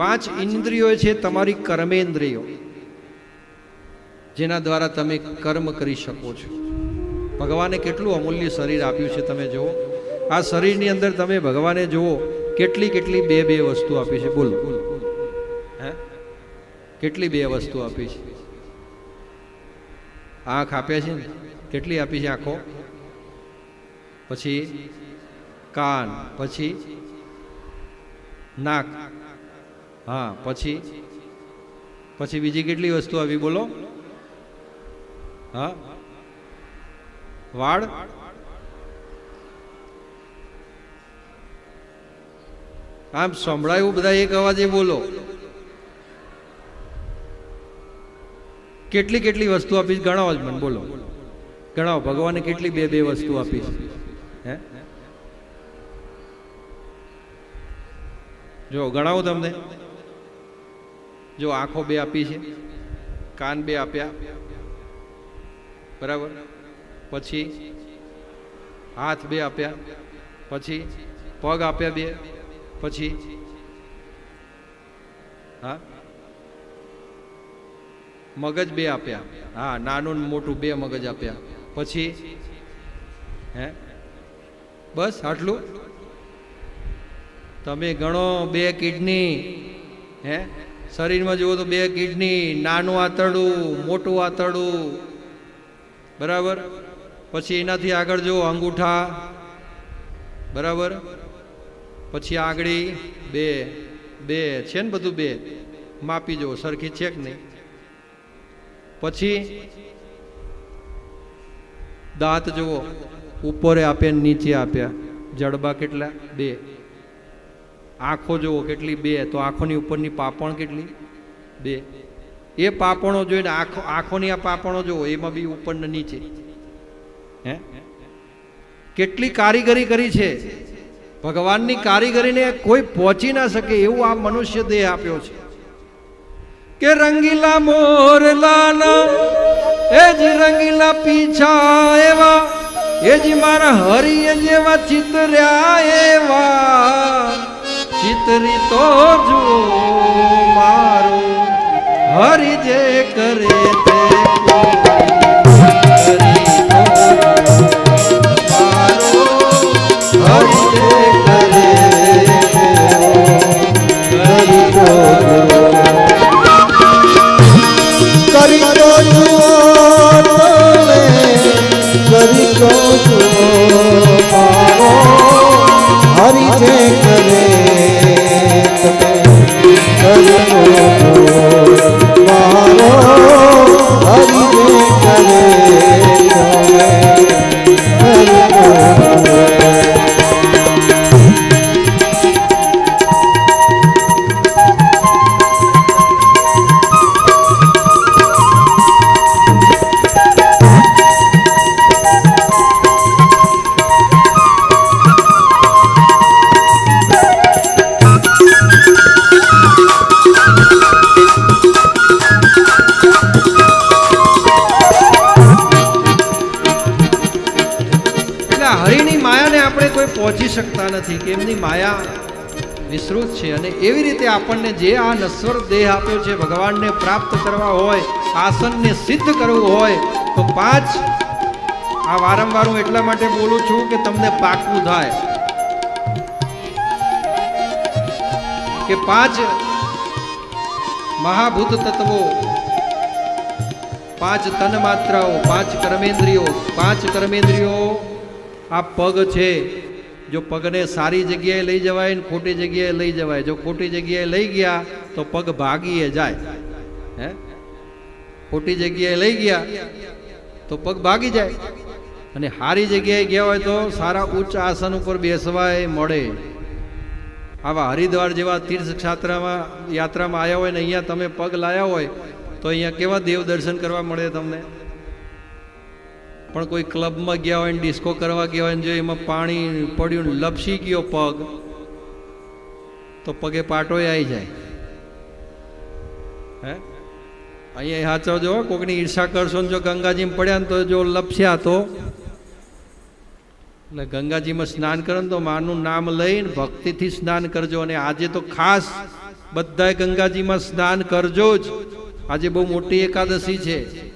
પાંચ ઇન્દ્રિયો છે તમારી કર્મેન્દ્રિયો, જેના દ્વારા તમે કર્મ કરી શકો છો. ભગવાને કેટલું અમૂલ્ય શરીર આપ્યું છે તમે જુઓ. આ શરીરની અંદર તમે ભગવાને જુઓ, કેટલી કેટલી બે બે વસ્તુ આપી છે. બોલો. હે? કેટલી બે વસ્તુ આપી છે? આંખ આપ્યા છે ને? કેટલી આપી છે આંખો? પછી કાન, પછી નાક. હા, પછી? પછી બીજી કેટલી વસ્તુ આવી, બોલો? હા? વાળ? આમ સંભળાયું બધા એક અવાજે બોલો. કેટલી કેટલી વસ્તુ આપી છે? ગણાવો જ મને, બોલો. ગણાવો, ભગવાને કેટલી બે બે વસ્તુ આપી હે? જો, ગણાવો તમને. જો આંખો બે આપી છે, કાન બે આપ્યા. બરાબર? પછી હાથ બે આપ્યા. પછી પગ આપ્યા બે. પછી હા? મગજ બે આપ્યા. હા, નાનું મોટું બે મગજ આપ્યા. પછી હે? બસ આટલું? તમે ગણો બે કિડની. હે? શરીરમાં જુઓ તો બે કિડની, નાનું આંતરડું, મોટું આંતરડું. બરાબર? પછી એનાથી આગળ જુઓ, અંગૂઠા. બરાબર? પછી આંગળી, બે. બે. છે ને બધું બે? માપી જુઓ, સરખી છે કે નહીં? પછી દાંત જુઓ, ઉપરે આપ્યા નીચે આપ્યા જડબા કેટલા? બે. આંખો જુઓ કેટલી બે, તો આંખોની ઉપરની પાપણ કેટલી? બે. એ પાપણો જોઈને આંખો આંખોની આ પાપણો જુઓ, એમાં બી ઉપર ને નીચે. હે? કેટલી કારીગરી કરી છે. ભગવાનની કારીગરીને કોઈ પહોંચી ના શકે એવું આ મનુષ્ય દેહ આપ્યો છે. કે રંગીલા મોરલાના એ જ રંગીલા પીછા એવા, એ જ મારા હરિય જેવા ચિતર્યા એવા. ચિતરી તો જુઓ મારું હરિ જે કરે તે કોઈ પહોંચી શકતા નથી, કે એમની માયા વિસ્તૃત છે. અને એવી રીતે આપણને જે આ નશ્વર દેહ આપ્યો છે, ભગવાનને પ્રાપ્ત કરવા હોય, આસનને સિદ્ધ કરવું હોય, તો પાંચ આ વારંવાર હું એટલા માટે બોલું છું કે તમને પાકવું થાય. કે પાંચ મહાભૂત તત્વો, પાંચ તન માત્રાઓ, પાંચ કર્મેન્દ્રિયો પાંચ કર્મેન્દ્રિયો આ પગ છે. જો પગને સારી જગ્યાએ લઈ જવાય ને ખોટી જગ્યાએ લઈ જવાય, જો ખોટી જગ્યાએ લઈ ગયા તો પગ ભાગીએ જાય. હે? ખોટી જગ્યાએ લઈ ગયા તો પગ ભાગી જાય. અને સારી જગ્યાએ ગયા હોય તો સારા ઉચ્ચ આસન ઉપર બેસવાય મળે. આવા હરિદ્વાર જેવા તીર્થ ક્ષેત્રમાં યાત્રામાં આવ્યા હોય ને અહીંયા તમે પગ લાયા હોય તો અહીંયા કેવા દેવ દર્શન કરવા મળે તમને? પણ કોઈ ક્લબમાં ગયા હોય ને ડિસ્કો કરવા ગયા હોય ને જો એમાં પાણી પડ્યું ને લપસી ગયો પગ, તો પગે પાટોય આવી જાય. હે? અહીંયા સાચવજો કોકની ઈર્ષા કરશો ને જો ગંગાજીમાં પડ્યા ને તો જો લપસ્યા તો. એટલે ગંગાજીમાં સ્નાન કરો ને તો માનું નામ લઈને ભક્તિથી સ્નાન કરજો અને આજે તો ખાસ બધાએ ગંગાજીમાં સ્નાન કરજો જ. આજે બહુ મોટી એકાદશી છે.